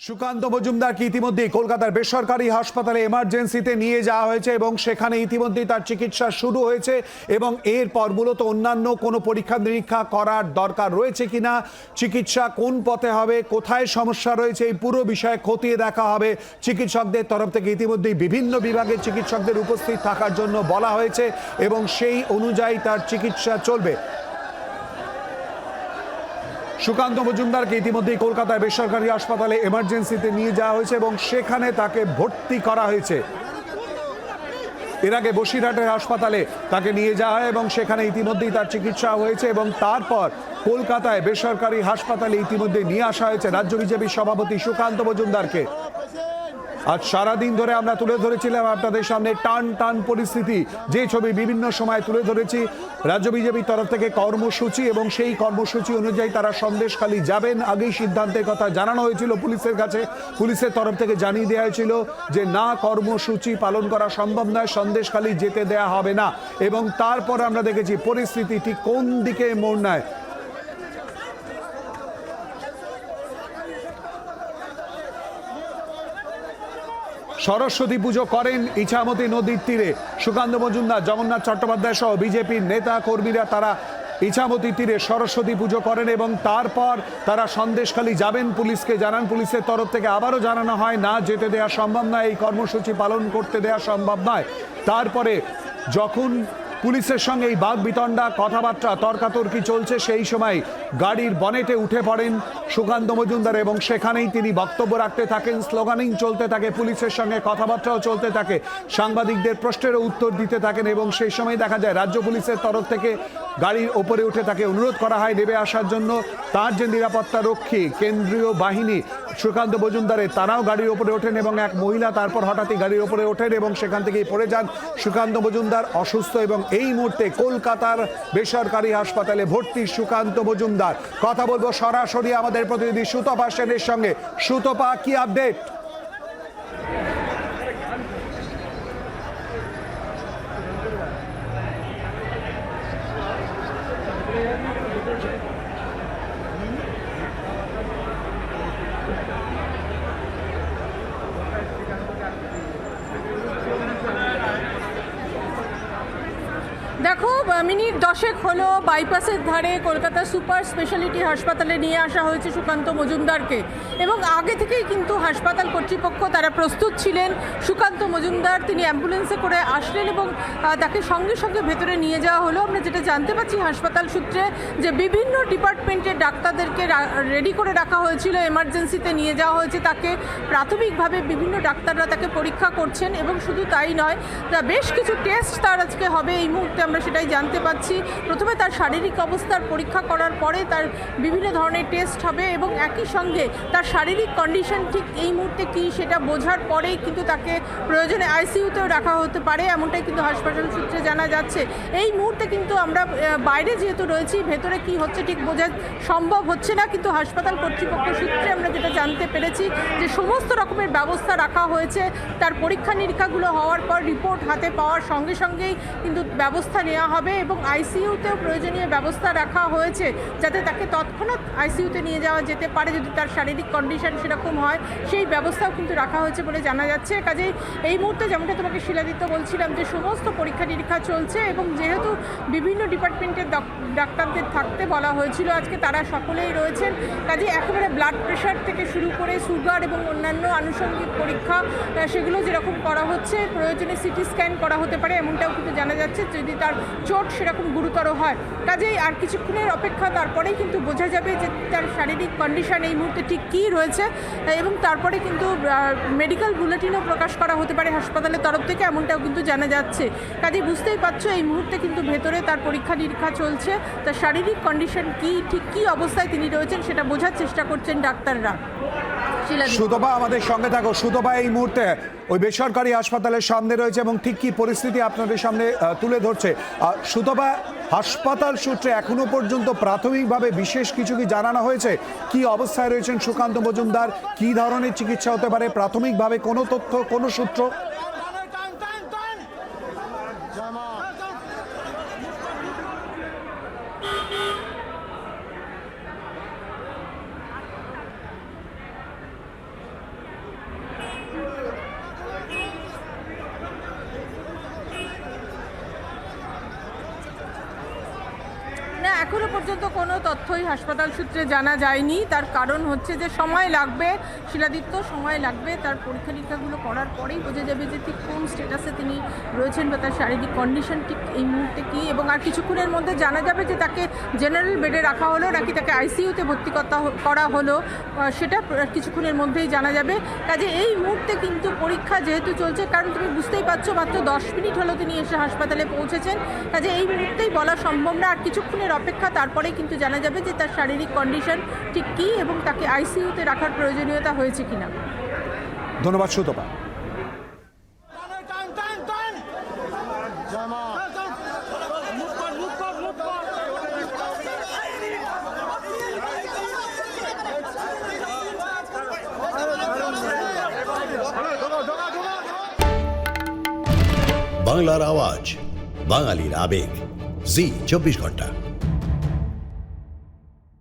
সুকান্ত মজুমদারকে ইতিমধ্যেই কলকাতার বেসরকারি হাসপাতালে এমার্জেন্সিতে নিয়ে যাওয়া হয়েছে এবং সেখানে ইতিমধ্যেই তার চিকিৎসা শুরু হয়েছে এবং এরপর মূলত অন্যান্য কোনো পরীক্ষা নিরীক্ষা করার দরকার রয়েছে কিনা, চিকিৎসা কোন পথে হবে, কোথায় সমস্যা রয়েছে, এই পুরো বিষয়ে খতিয়ে দেখা হবে। চিকিৎসকদের তরফ থেকে ইতিমধ্যেই বিভিন্ন বিভাগের চিকিৎসকদের উপস্থিত থাকার জন্য বলা হয়েছে এবং সেই অনুযায়ী তার চিকিৎসা চলবে। সুকান্ত মজুমদারকে ইতিমধ্যেই কলকাতায় বেসরকারি হাসপাতালে এমার্জেন্সিতে নিয়ে যাওয়া হয়েছে এবং সেখানে তাকে ভর্তি করা হয়েছে। এর আগে বসিরহাটের হাসপাতালে তাকে নিয়ে যাওয়া হয় এবং সেখানে ইতিমধ্যেই তার চিকিৎসা হয়েছে এবং তারপর কলকাতায় বেসরকারি হাসপাতালে ইতিমধ্যে নিয়ে আসা হয়েছে। রাজ্য বিজেপির সভাপতি সুকান্ত মজুমদারকে। আজ সারাদিন ধরে আমরা তুলে ধরেছিলাম আপনাদের সামনে টান টান পরিস্থিতি। যে ছবি বিভিন্ন সময় তুলে ধরেছি, রাজ্য বিজেপির তরফ থেকে কর্মসূচি এবং সেই কর্মসূচি অনুযায়ী তারা সন্দেশখালী যাবেন আগেই সিদ্ধান্তের কথা জানানো হয়েছিল পুলিশের কাছে। পুলিশের তরফ থেকে জানিয়ে দেওয়া হয়েছিল যে, না, কর্মসূচি পালন করা সম্ভব নয়, সন্দেশখালী যেতে দেয়া হবে না। এবং তারপর আমরা দেখেছি পরিস্থিতি ঠিক কোন দিকে মোড় নেয় সরস্বতী পুজো করেন ইছামতি নদীর তীরে। সুকান্ত মজুমদার, জগন্নাথ চট্টোপাধ্যায় সহ বিজেপির নেতা কর্মীরা তারা ইছামতি তীরে সরস্বতী পুজো করেন এবং তারপর তারা সন্দেশখালী যাবেন। পুলিশকে জানান, পুলিশের তরফ থেকে আবারও জানানো হয়, না যেতে দেওয়া সম্ভব নয়, এই কর্মসূচি পালন করতে দেওয়া সম্ভব নয়। তারপরে যখন পুলিশের সঙ্গে এই বাঘ বিতণ্ডা কথাবার্তা, তর্কাতর্কি চলছে। সেই সময় গাড়ির বনেটে উঠে পড়েন সুকান্ত মজুমদার এবং সেখানেই তিনি বক্তব্য রাখতে থাকেন, স্লোগানিং চলতে থাকে, পুলিশের সঙ্গে কথাবার্তাও চলতে থাকে, সাংবাদিকদের প্রশ্নেরও উত্তর দিতে থাকেন এবং সেই সময় দেখা যায়, রাজ্য পুলিশের তরফ থেকে গাড়ির ওপরে উঠে তাকে অনুরোধ করা হয় নেমে আসার জন্য। তার যে নিরাপত্তা রক্ষী, কেন্দ্রীয় বাহিনী, সুকান্ত মজুমদারে তারাও গাড়ির ওপরে ওঠেন এবং এক মহিলা তারপর হঠাৎই গাড়ির ওপরে ওঠেন এবং সেখান থেকেই পড়ে যান। সুকান্ত মজুমদার অসুস্থ এবং এই মুহূর্তে কলকাতার বেসরকারি হাসপাতালে ভর্তি সুকান্ত মজুমদার। কথা বলব সরাসরি আমাদের প্রতিনিধি সুতপা সেনের সঙ্গে। সুতপা, কি আপডেট দেখো মিনিট দশেক হলো বাইপাসের ধারে কলকাতা সুপার স্পেশালিটি হাসপাতালে নিয়ে আসা হয়েছে সুকান্ত মজুমদারকে। এবং আগে থেকেই কিন্তু হাসপাতাল কর্তৃপক্ষ তারা প্রস্তুত ছিলেন। সুকান্ত মজুমদার তিনি অ্যাম্বুলেন্সে করে আসলেন এবং তাকে সঙ্গে সঙ্গে ভেতরে নিয়ে যাওয়া হলো। আমরা যেটা জানতে পারছি হাসপাতাল সূত্রে যে বিভিন্ন ডিপার্টমেন্টের ডাক্তারদেরকে রেডি করে রাখা হয়েছিল এমার্জেন্সিতে নিয়ে যাওয়া হয়েছে তাকে। প্রাথমিকভাবে বিভিন্ন ডাক্তাররা তাকে পরীক্ষা করছেন এবং শুধু তাই নয় বেশ কিছু টেস্ট তার আজকে হবে এই মুহূর্তে আমরা সেটাই জানতে পাচ্ছি প্রথমে তার শারীরিক অবস্থার পরীক্ষা করার পরে তার বিভিন্ন ধরনের টেস্ট হবে এবং একই সঙ্গে তার শারীরিক কন্ডিশন ঠিক এই মুহূর্তে কী সেটা বোঝার পরেই কিন্তু তাকে প্রয়োজনে আইসিইউতেও রাখা হতে পারে, এমনটাই কিন্তু হাসপাতাল সূত্রে জানা যাচ্ছে। এই মুহূর্তে কিন্তু আমরা বাইরে যেহেতু রয়েছি, ভেতরে কি হচ্ছে ঠিক বোঝা সম্ভব হচ্ছে না, কিন্তু হাসপাতাল কর্তৃপক্ষ সূত্রে আমরা যেটা জানতে পেরেছি যে সমস্ত রকমের ব্যবস্থা রাখা হয়েছে। তার পরীক্ষা নিরীক্ষাগুলো হওয়ার পর রিপোর্ট হাতে পাওয়ার সঙ্গে সঙ্গেই কিন্তু ব্যবস্থা নেওয়া হবে এবং আইসিইউতেও প্রয়োজনীয় ব্যবস্থা রাখা হয়েছে যাতে তাকে তৎক্ষণাৎ আইসিইউতে নিয়ে যাওয়া যেতে পারে যদি তার শারীরিক কন্ডিশন সেরকম হয়। সেই ব্যবস্থাও কিন্তু রাখা হয়েছে বলে জানা যাচ্ছে। কাজেই এই মুহূর্তে যেমনটা তোমাকে শিলাদিত্য বলছিলাম যে সমস্ত পরীক্ষা নিরীক্ষা চলছে এবং যেহেতু বিভিন্ন ডিপার্টমেন্টের ডক- ডাক্তারদের থাকতে বলা হয়েছিল আজকে তারা সকলেই রয়েছেন। কাজে একেবারে ব্লাড প্রেশার থেকে শুরু করে সুগার এবং অন্যান্য আনুষঙ্গিক পরীক্ষা সেগুলো যেরকম করা হচ্ছে, প্রয়োজনে সিটি স্ক্যান করা হতে পারে, এমনটাও কিন্তু জানা যাচ্ছে যদি তার চোট সেরকম গুরুতর হয়। কাজেই আর কিছুক্ষণের অপেক্ষা, তারপরেই কিন্তু বোঝা যাবে যে তার শারীরিক কন্ডিশন এই মুহূর্তে ঠিক কী রয়েছে। এবং তারপরে কিন্তু মেডিকেল বুলেটিনও প্রকাশ করা হতে পারে হাসপাতালের তরফ থেকে, এমনটাও কিন্তু জানা যাচ্ছে। কাজেই বুঝতেই পারছ, এই মুহূর্তে কিন্তু ভেতরে তার পরীক্ষা নিরীক্ষা চলছে। তার শারীরিক কন্ডিশন কী, ঠিক কী অবস্থায় তিনি রয়েছেন, সেটা বোঝার চেষ্টা করছেন ডাক্তাররা। সুতপা আমাদের সঙ্গে থাকো সুতপা এই মুহূর্তে ওই বেসরকারি হাসপাতালের সামনে রয়েছে এবং ঠিক কি পরিস্থিতি আপনাদের সামনে তুলে ধরছে সুতপা হাসপাতাল সূত্রে এখনও পর্যন্ত প্রাথমিকভাবে বিশেষ কিছু কি জানানো হয়েছে কি অবস্থায় রয়েছেন সুকান্ত মজুমদার কি ধরনের চিকিৎসা হতে পারে প্রাথমিকভাবে কোনো তথ্য কোনো সূত্র এখনও পর্যন্ত কোনো তথ্যই হাসপাতাল সূত্রে জানা যায়নি। তার কারণ হচ্ছে যে সময় লাগবে, শিলাদিত্য, সময় লাগবে। তার পরীক্ষা নিরীক্ষাগুলো করার পরেই বোঝা যাবে যে ঠিক কোন স্টেটাসে তিনি রয়েছেন বা তার শারীরিক কন্ডিশন ঠিক এই মুহূর্তে কী এবং আর কিছুক্ষণের মধ্যে জানা যাবে যে তাকে জেনারেল বেডে রাখা হলো নাকি তাকে আইসিইউতে ভর্তি করা হলো। সেটা কিছুক্ষণের মধ্যেই জানা যাবে। কাজে এই মুহূর্তে কিন্তু পরীক্ষা যেহেতু চলছে, কারণ তুমি বুঝতেই পারছ মাত্র দশ মিনিট হলো তিনি এসে হাসপাতালে পৌঁছেছেন। কাজে এই মুহূর্তেই বলা সম্ভব না, আর কিছুক্ষণের অপেক্ষা তারপরেই কিন্তু জানা যাবে যে তার শারীরিক কন্ডিশন ঠিক কী এবং তাকে আইসিইউতে রাখার প্রয়োজনীয়তা হয়েছে কিনা। ধন্যবাদ সুতপা। বাংলার আওয়াজ বাঙালির আবেগ। জি চব্বিশ ঘণ্টা।